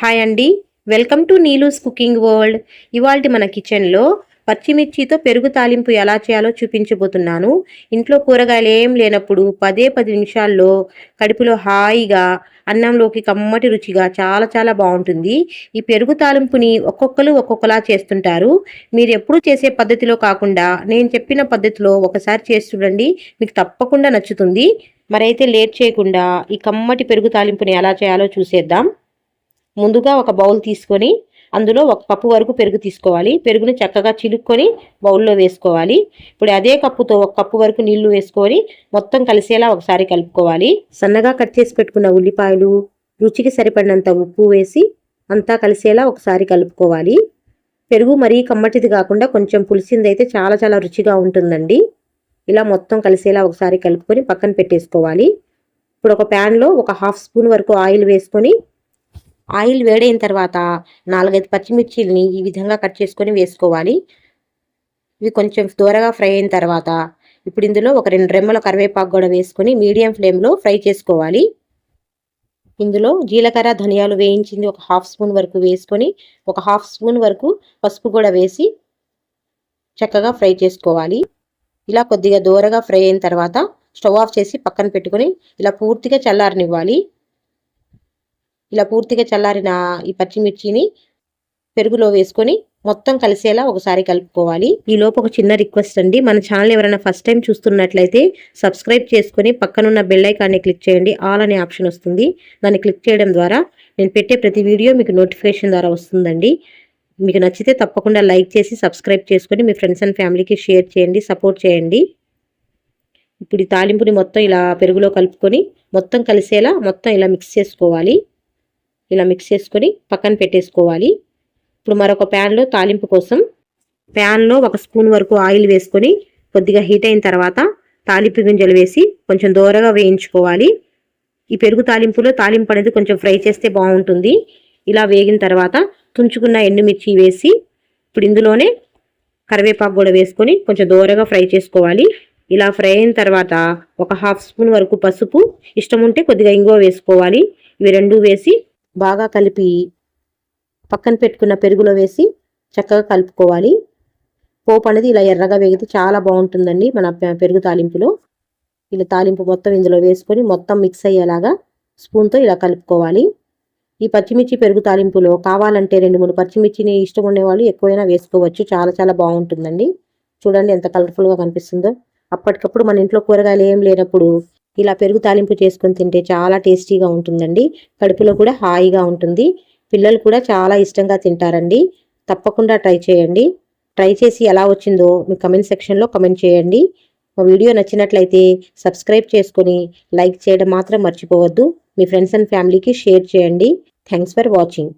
Hi అండి. Welcome to Neelu's cooking world. ఇవాళ మన కిచెన్లో పచ్చిమిర్చితో పెరుగు తాలింపు ఎలా చేయాలో చూపించబోతున్నాను. ఇంట్లో కూరగాయలు ఏం లేనప్పుడు పదే పది నిమిషాల్లో కడుపులో హాయిగా అన్నంలోకి కమ్మటి రుచిగా చాలా చాలా బాగుంటుంది. ఈ పెరుగు తాలింపుని ఒక్కొక్కరు ఒక్కొక్కలా చేస్తుంటారు. మీరు ఎప్పుడు చేసే పద్ధతిలో కాకుండా నేను చెప్పిన పద్ధతిలో ఒకసారి చేసి చూడండి. మీకు తప్పకుండా నచ్చుతుంది. మరైతే లేట్ చేయకుండా ఈ కమ్మటి పెరుగు తాలింపుని ఎలా చేయాలో చూసేద్దాం. ముందుగా ఒక బౌల్ తీసుకొని అందులో ఒక కప్పు వరకు పెరుగు తీసుకోవాలి. పెరుగుని చక్కగా చిలుక్కొని బౌల్లో వేసుకోవాలి. ఇప్పుడు అదే కప్పుతో ఒక కప్పు వరకు నీళ్ళు వేసుకొని మొత్తం కలిసేలా ఒకసారి కలుపుకోవాలి. సన్నగా కట్ చేసి పెట్టుకున్న ఉల్లిపాయలు రుచికి సరిపడినంత ఉప్పు వేసి అంతా కలిసేలా ఒకసారి కలుపుకోవాలి. పెరుగు మరీ కమ్మటిది కాకుండా కొంచెం పులిసింది అయితే చాలా చాలా రుచిగా ఉంటుందండి. ఇలా మొత్తం కలిసేలా ఒకసారి కలుపుకొని పక్కన పెట్టేసుకోవాలి. ఇప్పుడు ఒక ప్యాన్లో ఒక హాఫ్ స్పూన్ వరకు ఆయిల్ వేసుకొని ఆయిల్ వేడైన తర్వాత నాలుగైదు పచ్చిమిర్చిల్ని ఈ విధంగా కట్ చేసుకొని వేసుకోవాలి. ఇవి కొంచెం దూరగా ఫ్రై అయిన తర్వాత ఇప్పుడు ఇందులో ఒక రెండు రెమ్మల కరివేపాకు కూడా వేసుకొని మీడియం ఫ్లేమ్లో ఫ్రై చేసుకోవాలి. ఇందులో జీలకర్ర ధనియాలు వేయించింది ఒక హాఫ్ స్పూన్ వరకు వేసుకొని ఒక హాఫ్ స్పూన్ వరకు పసుపు కూడా వేసి చక్కగా ఫ్రై చేసుకోవాలి. ఇలా కొద్దిగా దూరగా ఫ్రై అయిన తర్వాత స్టవ్ ఆఫ్ చేసి పక్కన పెట్టుకొని ఇలా పూర్తిగా చల్లారనివ్వాలి. ఇలా పూర్తిగా చల్లారిన ఈ పచ్చిమిర్చిని పెరుగులో వేసుకొని మొత్తం కలిసేలా ఒకసారి కలుపుకోవాలి. ఈ లోపు ఒక చిన్న రిక్వెస్ట్ అండి. మన ఛానల్ ఎవరైనా ఫస్ట్ టైం చూస్తున్నట్లయితే సబ్స్క్రైబ్ చేసుకుని పక్కనున్న బెల్ ఐకాన్ని క్లిక్ చేయండి. ఆల్ అనే ఆప్షన్ వస్తుంది. దాన్ని క్లిక్ చేయడం ద్వారా నేను పెట్టే ప్రతి వీడియో మీకు నోటిఫికేషన్ ద్వారా వస్తుందండి. మీకు నచ్చితే తప్పకుండా లైక్ చేసి సబ్స్క్రైబ్ చేసుకొని మీ ఫ్రెండ్స్ అండ్ ఫ్యామిలీకి షేర్ చేయండి. సపోర్ట్ చేయండి. ఇప్పుడు ఈ తాలింపుని మొత్తం ఇలా పెరుగులో కలుపుకొని మొత్తం కలిసేలా మొత్తం ఇలా మిక్స్ చేసుకోవాలి. ఇలా మిక్స్ చేసుకొని పక్కన పెట్టేసుకోవాలి. ఇప్పుడు మరొక ప్యాన్లో తాలింపు కోసం ప్యాన్లో ఒక స్పూన్ వరకు ఆయిల్ వేసుకొని కొద్దిగా హీట్ అయిన తర్వాత తాలింపు గింజలు వేసి కొంచెం దూరగా వేయించుకోవాలి. ఈ పెరుగు తాలింపులో తాలింపు అనేది కొంచెం ఫ్రై చేస్తే బాగుంటుంది. ఇలా వేగిన తర్వాత తుంచుకున్న ఎండుమిర్చి వేసి ఇప్పుడు ఇందులోనే కరివేపాకు కూడా వేసుకొని కొంచెం దూరగా ఫ్రై చేసుకోవాలి. ఇలా ఫ్రై అయిన తర్వాత ఒక హాఫ్ స్పూన్ వరకు పసుపు ఇష్టం ఉంటే కొద్దిగా ఇంగువ వేసుకోవాలి. ఇవి రెండు వేసి బాగా కలిపి పక్కన పెట్టుకున్న పెరుగులో వేసి చక్కగా కలుపుకోవాలి. పోపు అనేది ఇలా ఎర్రగా వేగితే చాలా బాగుంటుందండి మన పెరుగు తాలింపులో. ఇలా తాలింపు మొత్తం ఇందులో వేసుకొని మొత్తం మిక్స్ అయ్యేలాగా స్పూన్తో ఇలా కలుపుకోవాలి. ఈ పచ్చిమిర్చి పెరుగు తాలింపులో కావాలంటే రెండు మూడు పచ్చిమిర్చిని ఇష్టం ఉండేవాళ్ళు ఎక్కువైనా వేసుకోవచ్చు. చాలా చాలా బాగుంటుందండి. చూడండి ఎంత కలర్ఫుల్గా కనిపిస్తుందో. అప్పటికప్పుడు మన ఇంట్లో కూరగాయలు ఏం లేనప్పుడు ఇలా పెరుగు తాలింపు చేసుకొని తింటే చాలా టేస్టీగా ఉంటుందండి. కడుపులో కూడా హాయిగా ఉంటుంది. పిల్లలు కూడా చాలా ఇష్టంగా తింటారండి. తప్పకుండా ట్రై చేయండి. ట్రై చేసి ఎలా వచ్చిందో మీ కమెంట్ సెక్షన్లో కమెంట్ చేయండి. మా వీడియో నచ్చినట్లయితే సబ్స్క్రైబ్ చేసుకొని లైక్ చేయడం మాత్రం మర్చిపోవద్దు. మీ ఫ్రెండ్స్ అండ్ ఫ్యామిలీకి షేర్ చేయండి. Thanks for watching.